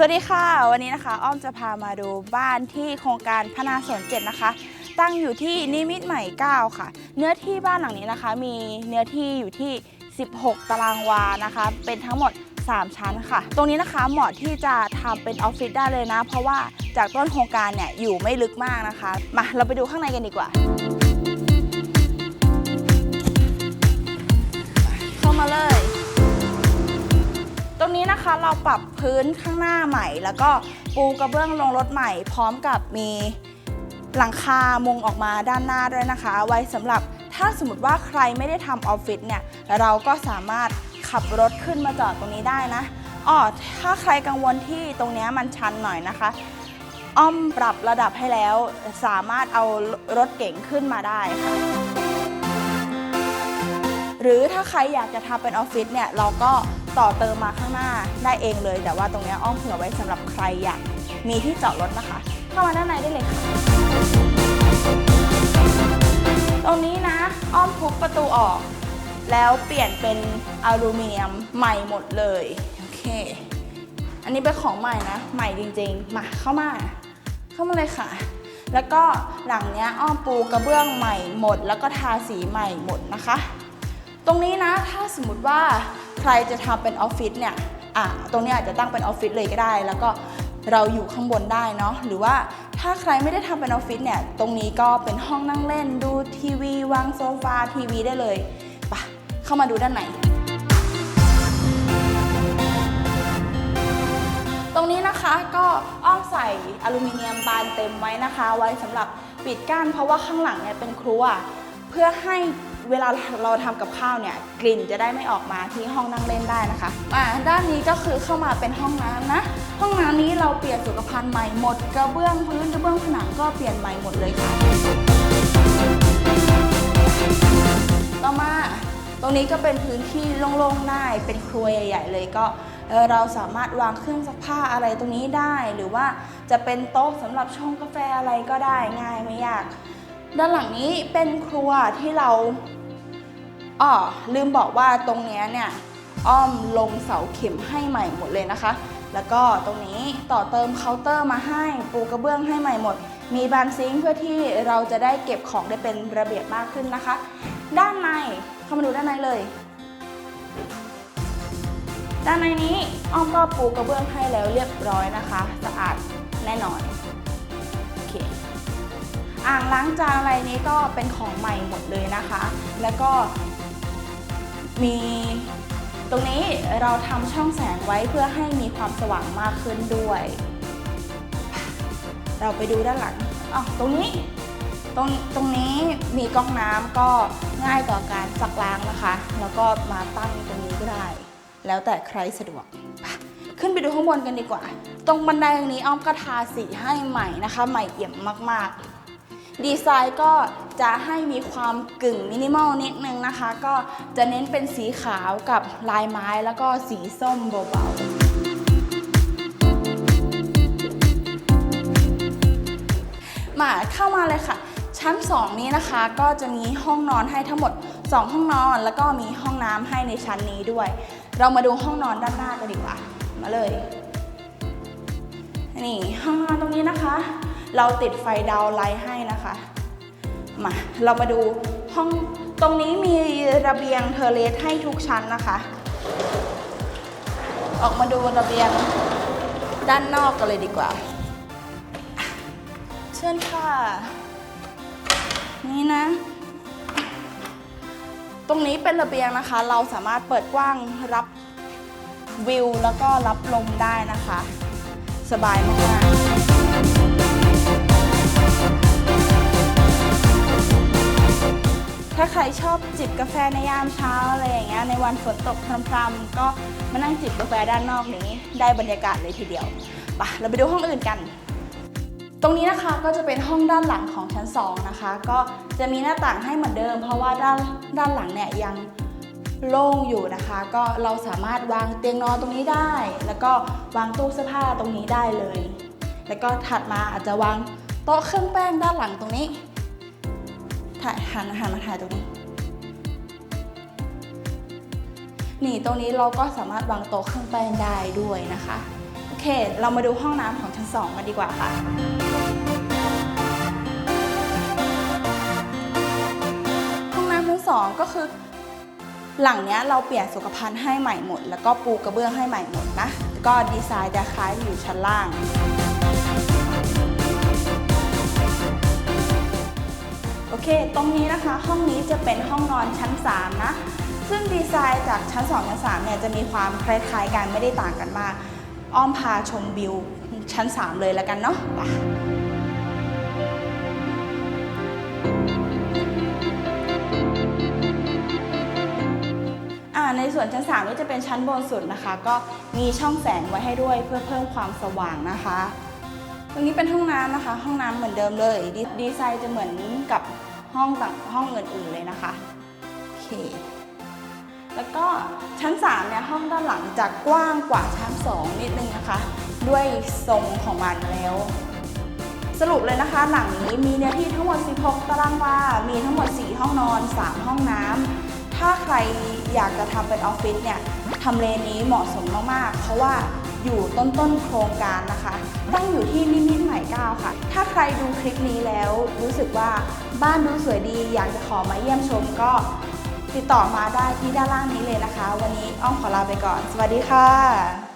สวัสดีค่ะ วันนี้นะคะอ้อมจะพามาดูบ้านที่โครงการพนาสวนเจ็ดนะคะ ตั้งอยู่ที่นิมิตรใหม่ 9 ค่ะ เนื้อที่บ้านหลังนี้นะคะ มีเนื้อที่อยู่ที่ 16 ตารางวานะคะ เป็นทั้งหมด 3 ชั้นค่ะ ตรงนี้นะคะเหมาะที่จะทำเป็นออฟฟิศได้เลยนะ เพราะว่าจากต้นโครงการเนี่ยอยู่ไม่ลึกมากนะคะ มาเราไปดูข้างในกันดีกว่า รงนี้นะคะเราปรับพื้นข้างหน้าใหม่ แล้วก็ปูกระเบื้องลงรถใหม่ พร้อมกับมีหลังคามุงออกมาด้านหน้าด้วยนะคะ ไว้สำหรับถ้าสมมติว่าใครไม่ได้ทำออฟฟิศเนี่ยเราก็สามารถขับรถขึ้นมาจอดตรงนี้ได้นะอ๋อถ้าใครกังวลที่ตรงเนี้ยมันชันหน่อยนะคะ อ้อมปรับระดับให้แล้วสามารถเอารถเก๋งขึ้นมาได้ค่ะหรือถ้าใครอยากจะทำเป็นออฟฟิศเนี่ยเราก็ ต่อเติมมาข้างหน้าได้เองเลย แต่ว่าตรงเนี้ยอ้อมเผื่อไว้สำหรับใครอยากมีที่จอดรถนะคะ เข้ามาด้านในได้เลยค่ะ ตรงนี้นะ อ้อมทุบประตูออก แล้วเปลี่ยนเป็นอลูมิเนียมใหม่หมดเลย โอเค อันนี้เป็นของใหม่นะ ใหม่จริงๆ มาเข้ามา เข้ามาเลยค่ะ แล้วก็หลังเนี้ยอ้อมปูกระเบื้องใหม่หมด แล้วก็ทาสีใหม่หมดนะคะ ตรงนี้นะถ้าสมมติว่า ใครจะทำเป็นออฟฟิศเนี่ยอะตรงนี้อาจจะตั้งเป็นออฟฟิศเลยก็ได้ แล้วก็เราอยู่ข้างบนได้เนาะหรือว่าถ้าใครไม่ได้ทำเป็นออฟฟิศเนี่ยตรงนี้ก็เป็นห้องนั่งเล่นดูทีวีวางโซฟาทีวีได้เลยปะเข้ามาดูด้านในตรงนี้นะคะก็อ้อมใส่อลูมิเนียมบานเต็มไว้นะคะ ไว้สำหรับปิดกั้นเพราะว่าข้างหลังเนี่ยเป็นครัวเพื่อให้ เวลาเราทำกับข้าวเนี่ยกลิ่นจะได้ไม่ออกมาที่ห้องนั่งเล่นได้นะคะอ่าด้านนี้ก็คือเข้ามาเป็นห้องน้ำนะ ห้องน้ำนี้เราเปลี่ยนสุขภัณฑ์ใหม่หมดกระเบื้องพื้นกระเบื้องผนังก็เปลี่ยนใหม่หมดเลยค่ะ ต่อมาตรงนี้ก็เป็นพื้นที่โล่งๆได้เป็นครัวใหญ่ ๆ เลยก็เอ่อเราสามารถวางเครื่องซักผ้าอะไรตรงนี้ได้ หรือว่าจะเป็นโต๊ะสำหรับชงกาแฟอะไรก็ได้ง่ายไม่ยาก ด้านหลังนี้เป็นครัวที่เรา อ๋อลืมบอกว่าตรงเนี้ยเนี่ยอ้อมลงเสาเข็มให้ใหม่หมดเลยนะคะ แล้วก็ตรงนี้ต่อเติมเคาน์เตอร์มาให้ปูกระเบื้องให้ใหม่หมด มีบานซิงค์เพื่อที่เราจะได้เก็บของได้เป็นระเบียบมากขึ้นนะคะ ด้านในเข้ามาดูด้านในเลย ด้านในนี้อ้อมก็ปูกระเบื้องให้แล้วเรียบร้อยนะคะ สะอาดแน่นอนโอเคอ่างล้างจานอะไรนี้ก็เป็นของใหม่หมดเลยนะคะ แล้วก็ มีตรงนี้เราทำช่องแสงไว้เพื่อให้มีความสว่างมากขึ้นด้วย เราไปดูด้านหลังอ๋อตรงนี้ตรงตรงนี้มีก๊อกน้ำก็ง่ายต่อการซักล้างนะคะ แล้วก็มาตั้งตรงนี้ก็ได้ แล้วแต่ใครสะดวก ขึ้นไปดูข้างบนกันดีกว่า ตรงบันไดตรงนี้อ้อมก็ทาสีให้ใหม่นะคะ ใหม่เอี่ยมมากๆ ดีไซน์ก็ จะให้มีความกึ่งมินิมอลนิดนึงนะคะ ก็จะเน้นเป็นสีขาวกับลายไม้แล้วก็สีส้มเบาๆมาเข้ามาเลยค่ะ ชั้น 2 นี้นะคะ ก็จะมีห้องนอนให้ทั้งหมด 2 ห้องนอน แล้วก็มีห้องน้ำให้ในชั้นนี้ด้วย เรามาดูห้องนอนด้านหน้ากันดีกว่า มาเลย นี่ห้องนอนตรงนี้นะคะ เราติดไฟดาวไลท์ให้นะคะ มาเรามาดูห้องตรงนี้มีระเบียงเทเลสให้ทุกชั้นนะคะ ออกมาดูระเบียงด้านนอกกันเลยดีกว่า เชิญค่ะ นี่นะ ตรงนี้เป็นระเบียงนะคะ เราสามารถเปิดกว้างรับวิวแล้วก็รับลมได้นะคะ สบายมากๆ ถ้าใครชอบจิบกาแฟในยามเช้าอะไรอย่างเงี้ยในวันฝนตกพรำๆก็มานั่งจิบกาแฟด้านนอกนี้ได้บรรยากาศเลยทีเดียวปะเราไปดูห้องอื่นกัน ตรงนี้นะคะก็จะเป็นห้องด้านหลังของชั้น 2 นะคะ ก็จะมีหน้าต่างให้เหมือนเดิม เพราะว่าด้านด้านหลังเนี่ยยังโล่งอยู่นะคะ ก็เราสามารถวางเตียงนอนตรงนี้ได้ แล้วก็วางตู้เสื้อผ้าตรงนี้ได้เลย แล้วก็ถัดมาอาจจะวางโต๊ะเครื่องแป้งด้านหลังตรงนี้ ถ่ายหันหันมาถ่ายตรงนี้ นี่ตรงนี้เราก็สามารถวางโต๊ะเครื่องแป้งได้ด้วยนะคะ โอเค เรามาดูห้องน้ำของชั้น2กันดีกว่าค่ะห้องน้ำชั้นสองก็คือ หลังเนี้ยเราเปลี่ยนสุขภัณฑ์ให้ใหม่หมด แล้วก็ปูกระเบื้องให้ใหม่หมดนะก็ดีไซน์จะคล้ายอยู่ชั้นล่าง ตรงนี้นะคะห้องนี้จะเป็นห้องนอนชั้น 3 นะ ซึ่งดีไซน์จากชั้น 2 ชั้น 3 เนี่ยจะมีความคล้ายๆกันไม่ได้ต่างกันมาก อ้อมพาชมวิวชั้น 3 เลยแล้วกันเนาะในส่วนชั้น 3 นี่จะเป็นชั้นบนสุดนะคะ ก็มีช่องแสงไว้ให้ด้วยเพื่อเพิ่มความสว่างนะคะ ตรงนี้เป็นห้องน้ำนะคะ ห้องน้ำเหมือนเดิมเลยดดีไซน์จะเหมือนกับ ห้องต่างห้องอื่นๆเลยนะคะโอเคแล้วก็ชั้น3เนี่ยห้องด้านหลังจะกว้างกว่าชั้น 2 นิดนึงนะคะ ด้วยทรงของมันแล้ว สรุปเลยนะคะ หลังนี้มีเนื้อที่ทั้งหมด 16 ตารางวา มีทั้งหมด 4 ห้องนอน 3 ห้องน้ำถ้าใครอยากจะทำเป็นออฟฟิศเนี่ยทำเลนี้เหมาะสมมากๆ เพราะว่า อยู่ต้นๆโครงการนะคะตั้งอยู่ที่นิมิตใหม่เก้าค่ะ ถ้าใครดูคลิปนี้แล้วรู้สึกว่าบ้านดูสวยดีอยากจะขอมาเยี่ยมชมก็ติดต่อมาได้ที่ด้านล่างนี้เลยนะคะ วันนี้อ้อมขอลาไปก่อน สวัสดีค่ะ